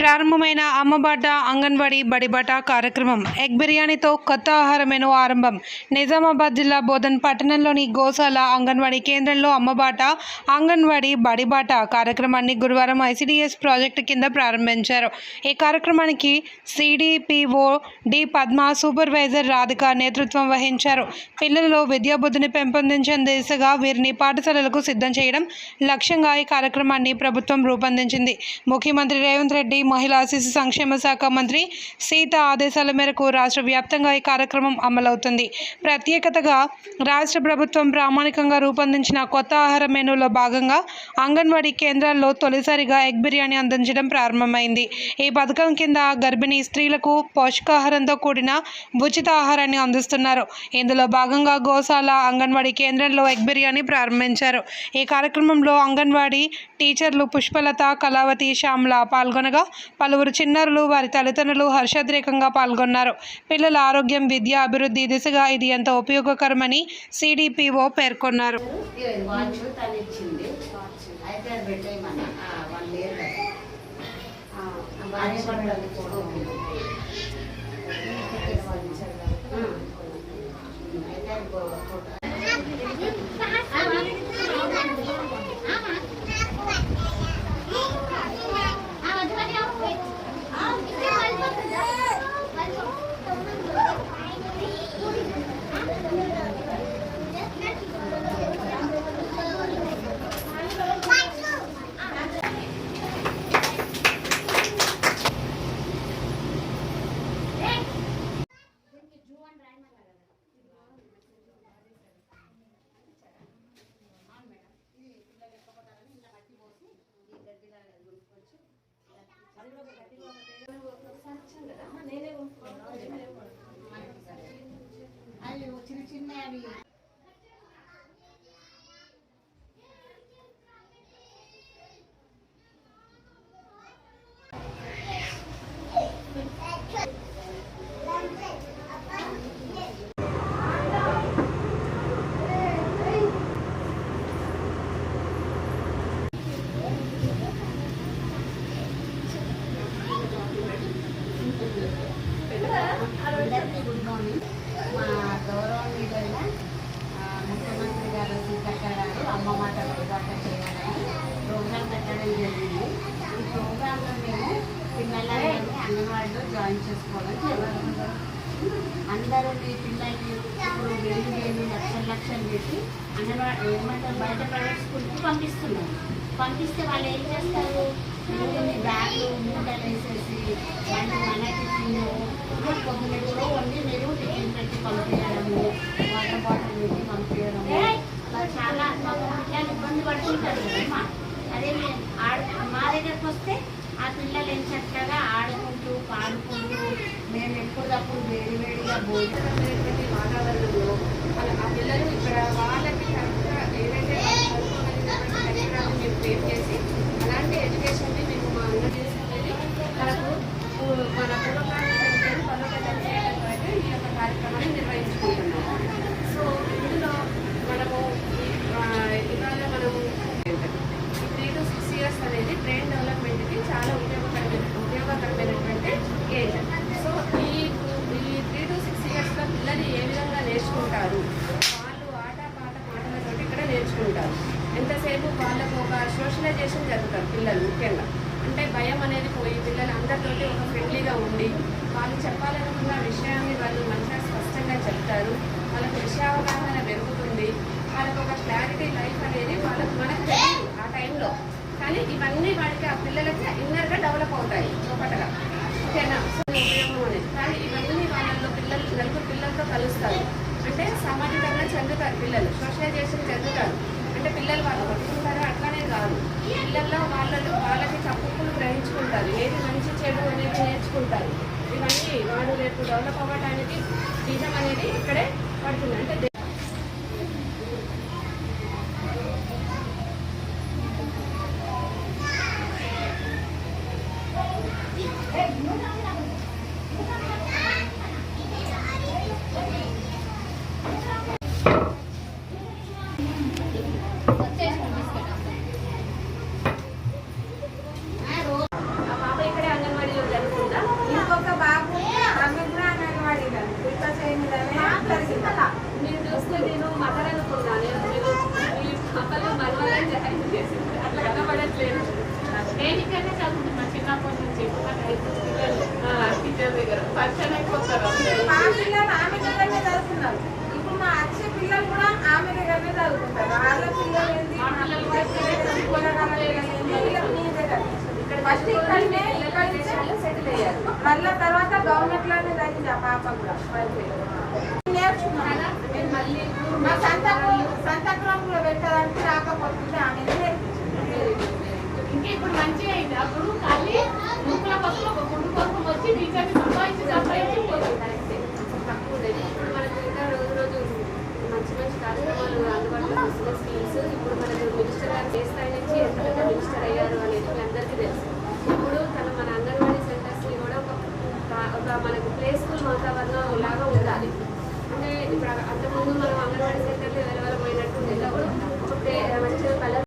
ప్రారంభమైన అమ్మబాట అంగన్వాడీ బడిబాట కార్యక్రమం ఎగ్ బిర్యానీతో కొత్త ఆహార మెను ఆరంభం. నిజామాబాద్ జిల్లా బోధన్ పట్టణంలోని గోశాల అంగన్వాడీ కేంద్రంలో అమ్మబాట అంగన్వాడీ బడిబాట కార్యక్రమాన్ని గురువారం ఐసిడిఎస్ ప్రాజెక్టు కింద ప్రారంభించారు. ఈ కార్యక్రమానికి CDPO D Padma supervisor Radhika నేతృత్వం వహించారు. పిల్లలలో విద్యాబుద్ధిని పెంపొందించే దిశగా వీరిని పాఠశాలలకు సిద్ధం చేయడం లక్ష్యంగా ఈ కార్యక్రమాన్ని ప్రభుత్వం రూపొందించింది. ముఖ్యమంత్రి రేవంత్ రెడ్డి మహిళా శిశు సంక్షేమ శాఖ మంత్రి సీత ఆదేశాల మేరకు రాష్ట్ర వ్యాప్తంగా ఈ కార్యక్రమం అమలవుతుంది. ప్రత్యేకతగా రాష్ట్ర ప్రభుత్వం ప్రామాణికంగా రూపొందించిన కొత్త ఆహార మెనూలో భాగంగా అంగన్వాడీ కేంద్రాల్లో తొలిసారిగా ఎగ్ బిర్యానీ అందించడం ప్రారంభమైంది. ఈ పథకం కింద గర్భిణీ స్త్రీలకు పోషకాహారంతో కూడిన ఉచిత ఆహారాన్ని అందిస్తున్నారు. ఇందులో భాగంగా గోశాల అంగన్వాడీ కేంద్రంలో ఎగ్ బిర్యానీ ప్రారంభించారు. ఈ కార్యక్రమంలో అంగన్వాడీ టీచర్లు పుష్పలత కళావతి శ్యామల పాల్గొనగా పలువురు చిన్నారులు వారి తల్లిదండ్రులు హర్షాద్రేకంగా పాల్గొన్నారు పిల్లల ఆరోగ్యం విద్య అభివృద్ధి దిశగా ఇది ఎంతో ఉపయోగకరమని సిడిపిఓ పేర్కొన్నారు అది చిన్న చిన్న అవి అందరికీ గుడ్ మార్నింగ్. మా గౌరవనీయులైన ముఖ్యమంత్రి గారు సీతక్క గారు అమ్మ మాట పరిపాట చేయాలని ప్రోగ్రాం పెట్టడం జరిగింది. ఈ ప్రోగ్రాంలో మేము పిల్లలని అంగన్వాడీలో జాయిన్ చేసుకోవడం జరిగింది అందరూ మీ పిల్లల్ని ఇప్పుడు వేలు వేలు లక్షలు లక్షలు పెట్టి అంగన్వాడీ ఏమంటారు బయట ప్రైవేట్ స్కూల్కి పంపిస్తున్నారు. పంపిస్తే వాళ్ళు ఏం చేస్తారు? మీరు మీ బ్యాగ్లు మూటలు వేసేసి వాళ్ళు మనకి తిను పొద్దున కూడా వండి మీరు టిఫిన్ పెట్టి పంపించడము వాటర్ బాటిల్ పెట్టి పంపించడము. అలా చాలా పాపం పిల్లలు ఇబ్బంది పడుతుంటారు కదమ్మా. అదే మా దగ్గరకు వస్తే ఆ పిల్లలు ఏం చక్కగా ఆడుకుంటూ పాడుకుంటూ అప్పుడు వేడి వేడిగా భోజనం అనేటువంటి వాతావరణంలో మన ఆ పిల్లలు ఇక్కడ వాళ్ళకి కరెక్ట్గా ఏదైతే వాళ్ళు చదువుకోగలిగినటువంటి పరికరాలు మేము చేసి అలాంటి ఎడ్యుకేషన్ని మేము మా అందజేసి మనకు పు- మన పూర్వకాలం బలోపేతం చేయడం కొరకు ఈ యొక్క కార్యక్రమాన్ని నిర్వహించుకుంటున్నాము సో ఇందులో మనము ఆ, ఇవాళ మనము ఈ త్రీ టు సిక్స్ ఇయర్స్ అనేది బ్రెయిన్ డెవలప్మెంట్కి చాలా ఉపయోగకరమైన ఉపయోగకరమైనటువంటి ఏజ్ సో ఈ ఈ త్రీ టు సిక్స్ ఇయర్స్లో పిల్లలు ఏ విధంగా నేర్చుకుంటారు వాళ్ళు ఆట పాట పాటలతో ఇక్కడ నేర్చుకుంటారు. ఎంతసేపు వాళ్ళకు ఒక సోషలైజేషన్ జరుగుతారు పిల్లలు ముఖ్యంగా. అంటే భయం అనేది పోయి పిల్లలు అందరితోటి ఒక ఫ్రెండ్లీగా ఉండి వాళ్ళు చెప్పాలనుకున్న విషయాన్ని వాళ్ళు మంచిగా స్పష్టంగా చెప్తారు. వాళ్ళకు విషయావగాహన పెరుగుతుంది. వాళ్ళకు ఒక క్లారిటీ లైఫ్ అనేది వాళ్ళకు మనకు ఆ టైంలో. కానీ ఇవన్నీ వాడికి ఆ పిల్లలకి ఇన్నర్గా డెవలప్ అవుతాయి లోపటగా ఓకేనా సో ఉపయోగం అనేది కానీ ఇవన్నీ వాళ్ళల్లో పిల్లలు నలుగురు పిల్లలతో కలుస్తారు అంటే సామాజికంగా చెందుతారు పిల్లలు సోషలైజేషన్ చెందుతారు అంటే పిల్లలు వాళ్ళు కొట్టుకుంటారు అట్లానే కాదు వాళ్ళతో వాళ్ళకి తప్పులు గ్రహించుకుంటారు. ఏది మంచి చెడు అనేది నేర్చుకుంటారు. ఇవన్నీ వాడు రేపు డెవలప్ అవ్వడానికి బీజం అనేది ఇక్కడే పడుతుంది. అంటే pagar. అంతకుముందు మనం అంగన్వాడీ సెంటర్లు వేరే వాళ్ళ పోయినట్టు ఉండేటప్పుడు ఇప్పుడు మంచిగా కలర్